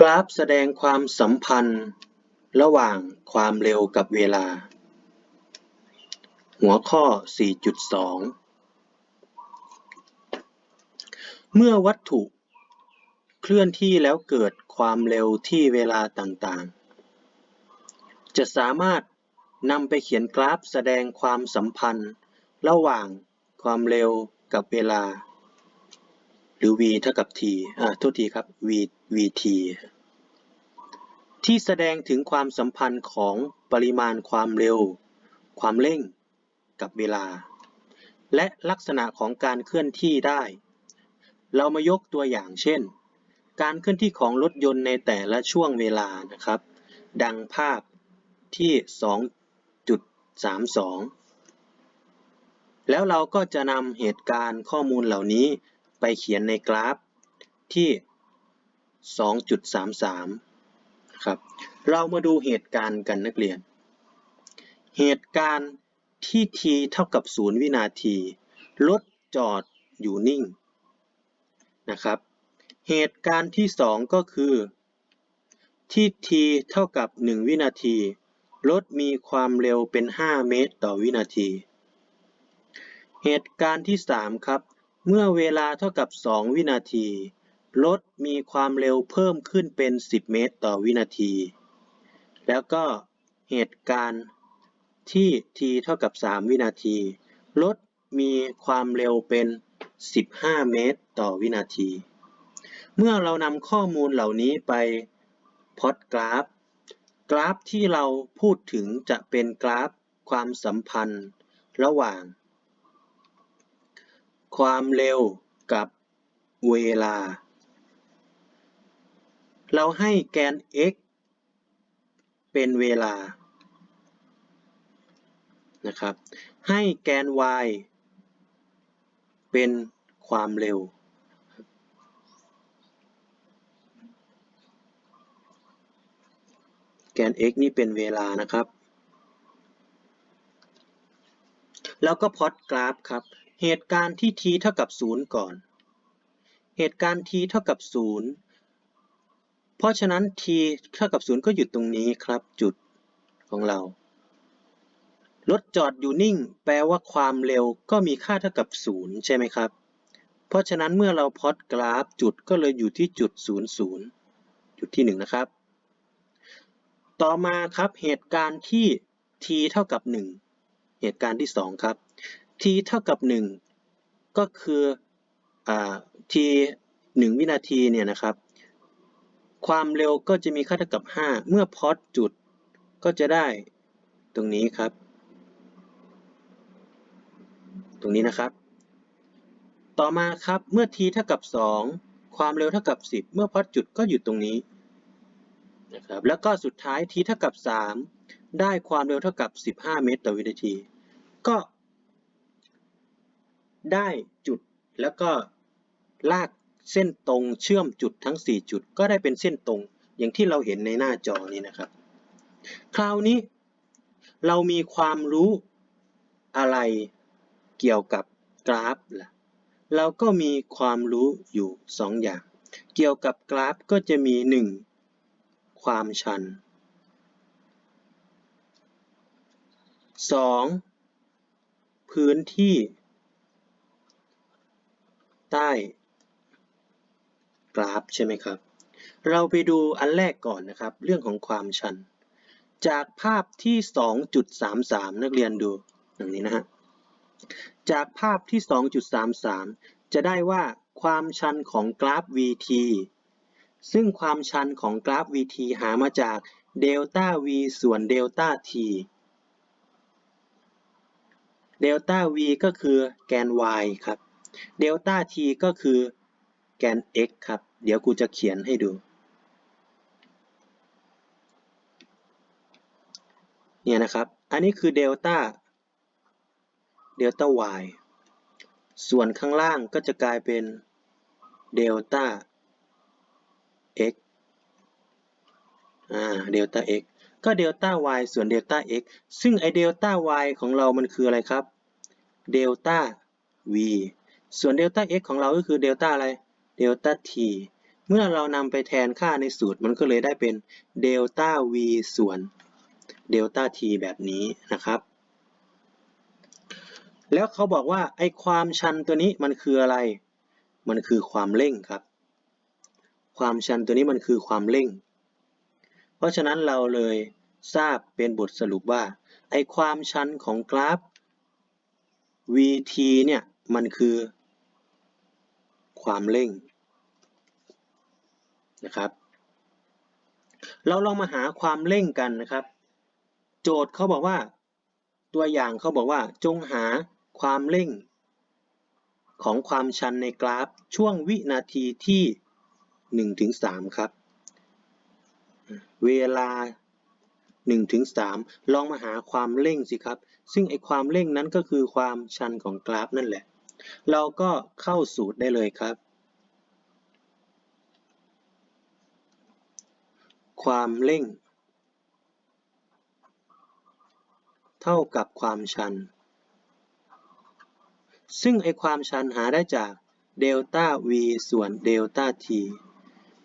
กราฟแสดงความสัมพันธ์ระหว่างความเร็วกับเวลา หัวข้อ 4.2 เมื่อวัตถุเคลื่อนที่แล้วเกิดความเร็วที่เวลาต่างๆ จะสามารถนำไปเขียนกราฟแสดงความสัมพันธ์ระหว่างความเร็วกับเวลา หรือ v เท่ากับ t อ่าโทษทีครับ v vt ที่แสดงถึงความสัมพันธ์ของปริมาณความเร็ว ความเร่ง กับเวลา และลักษณะของการเคลื่อนที่ได้ เรามายกตัวอย่างเช่น การเคลื่อนที่ของรถยนต์ในแต่ละช่วงเวลานะครับ ดังภาพที่ 2.32 แล้วเราก็จะนำเหตุการณ์ข้อมูลเหล่านี้ไปเขียนในกราฟที่ 2.33ครับเรามาดูเหตุการณ์กันนักเรียน เหตุการณ์ที่ t เท่ากับ 0 วินาที รถจอดอยู่นิ่งนะครับ เหตุการณ์ที่ 2 ก็คือที่ t เท่ากับ 1 วินาที รถมีความเร็วเป็น 5 เมตรต่อวินาที เหตุการณ์ที่ 3 ครับ เมื่อเวลาเท่ากับ 2 วินาที รถมีความเร็วเพิ่มขึ้นเป็น 10 เมตรต่อวินาที แล้วก็เหตุการณ์ที่ t เท่ากับ 3 วินาที รถมีความเร็วเป็น 15 เมตรต่อวินาที เมื่อเรานำข้อมูลเหล่านี้ไปพอตกราฟ กราฟที่เราพูดถึงจะเป็นกราฟความสัมพันธ์ระหว่าง ความเร็วกับเวลา เราให้แกน x เป็นเวลา นะครับ ให้แกน y เป็นความเร็ว แกน x นี่เป็นเวลานะครับ แล้วก็พอตกราฟครับ เหตุการณ์ที่ t เท่ากับ 0 ก่อน เหตุการณ์ t เท่ากับ0เพ ราะฉะนั้น t เท่ากับ 0 ก็อยู่ตรงนี้ครับจุดของเรา รถจอดอยู่นิ่ง แปลว่าความเร็วก็มีค่าเท่ากับ 0 ใช่ไหมครับ เพราะฉะนั้นเมื่อเราพลอตกราฟจุดก็เลยอยู่ที่จุด 00 จุดที่ 1 นะครับ ต่อมาครับเหตุการณ์ที่ t เท่ากับ 1 เหตุการณ์ที่ 2 ครับ t เท่ากับ 1 ก็คืออ t 1 วินาทีเนี่ยนะครับ ความเร็วก็จะมีค่าเท่ากับ 5 เมื่อพอตจุดก็จะได้ตรงนี้ครับ ตรงนี้นะครับ ต่อมาครับเมื่อ t เท่ากับ 2 ความเร็วเท่ากับ 10 เมื่อพอตจุดก็อยู่ตรงนี้นะครับแล้วก็สุดท้าย t เท่ากับ 3 ได้ความเร็วเท่ากับ 15 เมตรต่อวินาที ก็ได้จุดแล้วก็ลาก เส้นตรงเชื่อมจุดทั้ง 4 จุด ก็ได้เป็นเส้นตรงอย่างที่เราเห็นในหน้าจอนี้นะครับ คราวนี้เรามีความรู้อะไรเกี่ยวกับกราฟล่ะเราก็มีความรู้อยู่ 2 อย่าง เกี่ยวกับกราฟก็จะมี 1. ความชัน 2. พื้นที่ ใต้ กราฟใช่ไหมครับ เราไปดูอันแรกก่อนนะครับ เรื่องของความชัน จากภาพที่ 2.33 นักเรียนดูอย่างนี้นะฮะจากภาพที่ 2.33 จะได้ว่าความชันของกราฟ vt ซึ่งความชันของกราฟ vt หามาจากเดลต้า v ส่วนเดลต้า t เดลต้า v ก็คือแกน y ครับ เดลต้า t ก็คือ แกน x ครับ เดี๋ยวครูจะเขียนให้ดู เนี่ยนะครับ อันนี้คือเดลต้าเดลต้า y ส่วนข้างล่างก็จะกลายเป็นเดลต้า x อ่า เดลต้า x ก็เดลต้า y ส่วนเดลต้า x ซึ่งไอเดลต้า y ของเรามันคืออะไรครับ เดลต้า v ส่วนเดลต้า x ของเราก็คือเดลต้าอะไร เดลต้า t เมื่อเรานำไปแทนค่าในสูตรมันก็เลยได้เป็นเดลต้า v ส่วนเดลต้า t แบบนี้นะครับ แล้วเขาบอกว่าไอความชันตัวนี้มันคืออะไร มันคือความเร่งครับ ความชันตัวนี้มันคือความเร่ง เพราะฉะนั้นเราเลยทราบเป็นบทสรุปว่าไอความชันของกราฟ vt เนี่ยมันคือ ความเร่งนะครับ เราลองมาหาความเร่งกันนะครับ โจทย์เขาบอกว่า ตัวอย่างเขาบอกว่าจงหาความเร่ง ของความชันในกราฟช่วงวินาทีที่1ถึง3ครับ เวลา1ถึง3ลองมาหาความเร่งสิครับ ซึ่งไอความเร่งนั้นก็คือความชันของกราฟนั่นแหละ เราก็เข้าสูตรได้เลยครับ ความเร่ง เท่ากับความชัน ซึ่งไอความชันหาได้จากเดลต้า v ส่วนเดลต้า t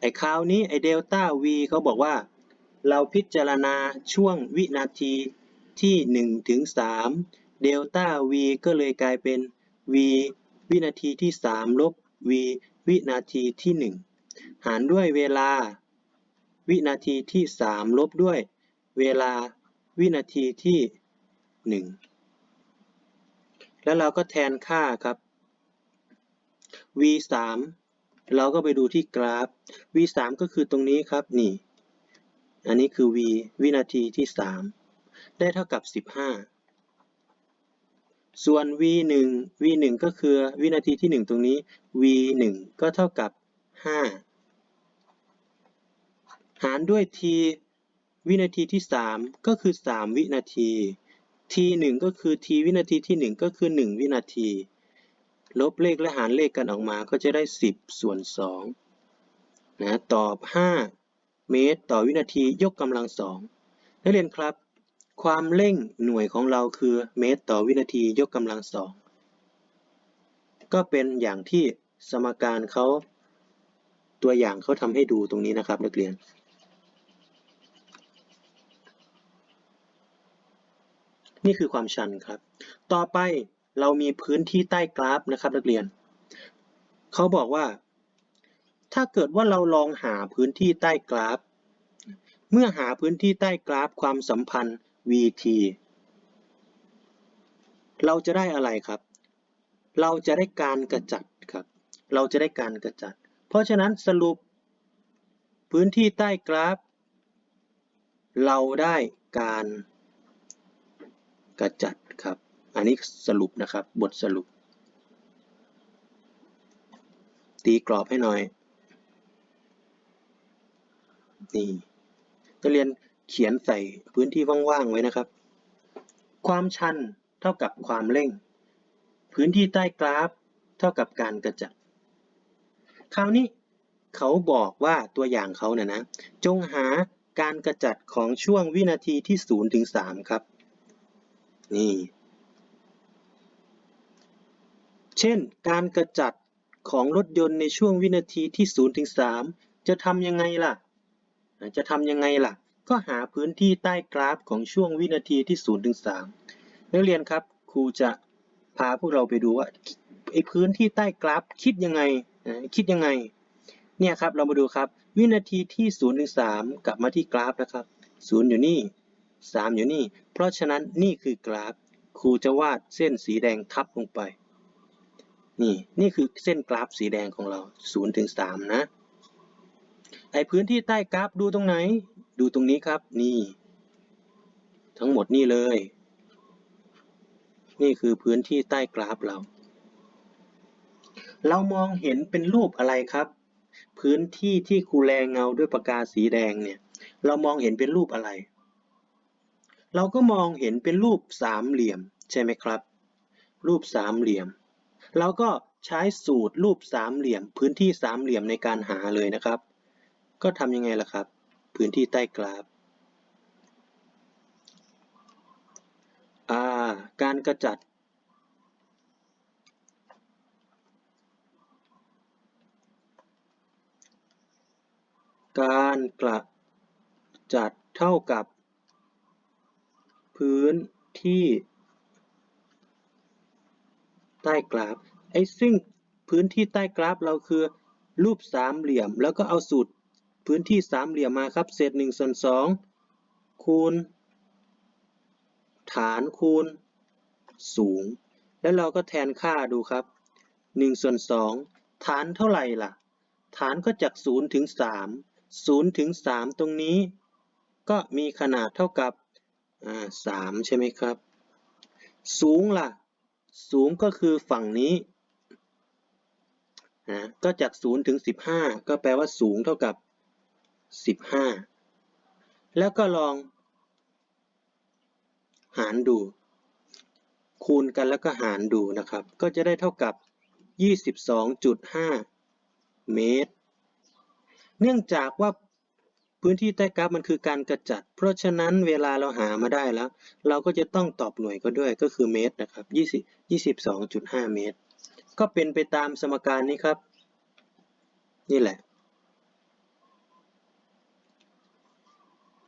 ไอคราวนี้ไอเดลต้า v เขาบอกว่า เราพิจารณาช่วงวินาทีที่ 1 ถึง 3 เดลต้า v ก็เลยกลายเป็น v วินาทีที่ 3 ลบ v วินาทีที่ 1 หารด้วยเวลา วินาทีที่ 3 ลบด้วย เวลาวินาทีที่ 1 แล้วเราก็แทนค่าครับ v 3เราก็ไปดูที่กราฟ v 3ก็คือตรงนี้ครับนี่ อันนี้คือ v วินาทีที่ 3 ได้เท่ากับ 15 ส่วน v 1 v 1ก็คือวินาทีที่ 1 ตรงนี้ v 1ก็เท่ากับ 5 หารด้วย t วินาทีที่ 3 ก็คือ 3 วินาที t 1ก็คือ t วินาทีที่ 1 ก็คือ 1 วินาที ลบเลขและหารเลขกันออกมาก็จะได้ 10 ส่วน2นะตอบ 5 เมตร ต่อวินาทียกกำลังสองนักเรียนครับ ความเร่งหน่วยของเราคือเมตรต่อวินาทียกกำลังสอง ก็เป็นอย่างที่สมการเขาตัวอย่างเขาทำให้ดูตรงนี้นะครับนักเรียน นี่คือความชันครับ ต่อไปเรามีพื้นที่ใต้กราฟนะครับนักเรียน เขาบอกว่า ถ้าเกิดว่าเราลองหาพื้นที่ใต้กราฟ เมื่อหาพื้นที่ใต้กราฟความสัมพันธ์ vt เราจะได้อะไรครับ เราจะได้การกระจัดครับ เราจะได้การกระจัด เพราะฉะนั้นสรุปพื้นที่ใต้กราฟ เราได้การกระจัดครับ อันนี้สรุปนะครับ บทสรุป ตีกรอบให้หน่อย นี่นักเรียน เขียนใส่พื้นที่ว่างๆไว้นะครับ ความชันเท่ากับความเร่ง พื้นที่ใต้กราฟ เท่ากับการกระจัด คราวนี้เขาบอกว่าตัวอย่างเขาเนี่ยนะ จงหาการกระจัดของช่วงวินาทีที่0ถึง3ครับ นี่ เช่น การกระจัดของรถยนต์ในช่วงวินาทีที่0ถึง3จะทำยังไงล่ะ จะทำยังไงล่ะ ก็หาพื้นที่ใต้กราฟของช่วงวินาทีที่ 0 ถึง 3 นักเรียนครับ ครูจะพาพวกเราไปดูว่าไอ้พื้นที่ใต้กราฟคิดยังไงคิดยังไง เนี่ยครับเรามาดูครับ วินาทีที่ 0 ถึง 3 กลับมาที่กราฟนะครับ 0 อยู่นี่ 3 อยู่นี่ เพราะฉะนั้นนี่คือกราฟ ครูจะวาดเส้นสีแดงทับลงไป นี่นี่คือเส้นกราฟสีแดงของเรา 0 ถึง 3 นะไอพื้นที่ใต้กราฟดูตรงไหน ดูตรงนี้ครับนี่ ทั้งหมดนี่เลย นี่คือพื้นที่ใต้กราฟเรา เรามองเห็นเป็นรูปอะไรครับ พื้นที่ที่ครูแรงเงาด้วยปากกาสีแดงเนี่ย เรามองเห็นเป็นรูปอะไร เราก็มองเห็นเป็นรูปสามเหลี่ยมใช่ไหมครับ รูปสามเหลี่ยมเราก็ใช้สูตรรูปสามเหลี่ยม พื้นที่สามเหลี่ยมในการหาเลยนะครับ ก็ทำยังไงล่ะครับ พื้นที่ใต้กราฟอ่าการกระจัดกการกระจัดเท่ากับ พื้นที่ ใต้กราฟไอ้ซึ่งพื้นที่ใต้กราฟเราคือรูปสามเหลี่ยม แล้วก็เอาสูตร พื้นที่สามเหลี่ยมมาครับ เศษหนึ่งส่วนสองคูณ ฐานคูณสูง แล้วเราก็แทนค่าดูครับหนึ่งส่วนสองฐานเท่าไหร่ล่ะ ฐานก็จากศูนย์ถึงสามศูนย์ถึงสามตรงนี้ ก็มีขนาดเท่ากับอ่าสามใช่ไหมครับ สูงล่ะ สูงก็คือฝั่งนี้นะก็จากศูนย์ถึงสิบห้าก็แปลว่าสูงเท่ากับ สิบห้าแล้วก็ลอง หารดู คูณกันแล้วก็หารดูนะครับ ก็จะได้เท่ากับ 22.5 เมตร เนื่องจากว่าพื้นที่ใต้กราฟมันคือการกระจัด เพราะฉะนั้นเวลาเราหามาได้แล้ว เราก็จะต้องตอบหน่วยก็ด้วยก็คือเมตรนะครับ20 22.5 เมตร ก็เป็นไปตามสมการนี้ครับ นี่แหละ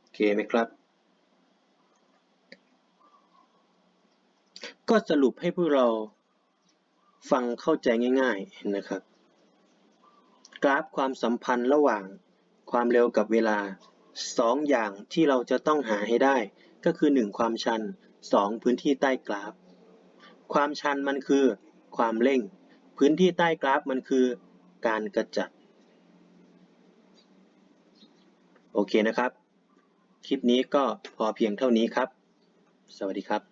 โอ เคไหมครับ ก็สรุปให้พวกเราฟังเข้าใจง่าย ๆนะครับ กราฟความสัมพันธ์ระหว่างความเร็วกับเวลา 2 อย่างที่เราจะต้องหาให้ได้ ก็คือ 1 ความชัน 2 พื้นที่ใต้กราฟ ความชันมันคือความเร่ง พื้นที่ใต้กราฟมันคือการกระจัด โอเคนะครับ คลิปนี้ก็พอเพียงเท่านี้ครับ สวัสดีครับ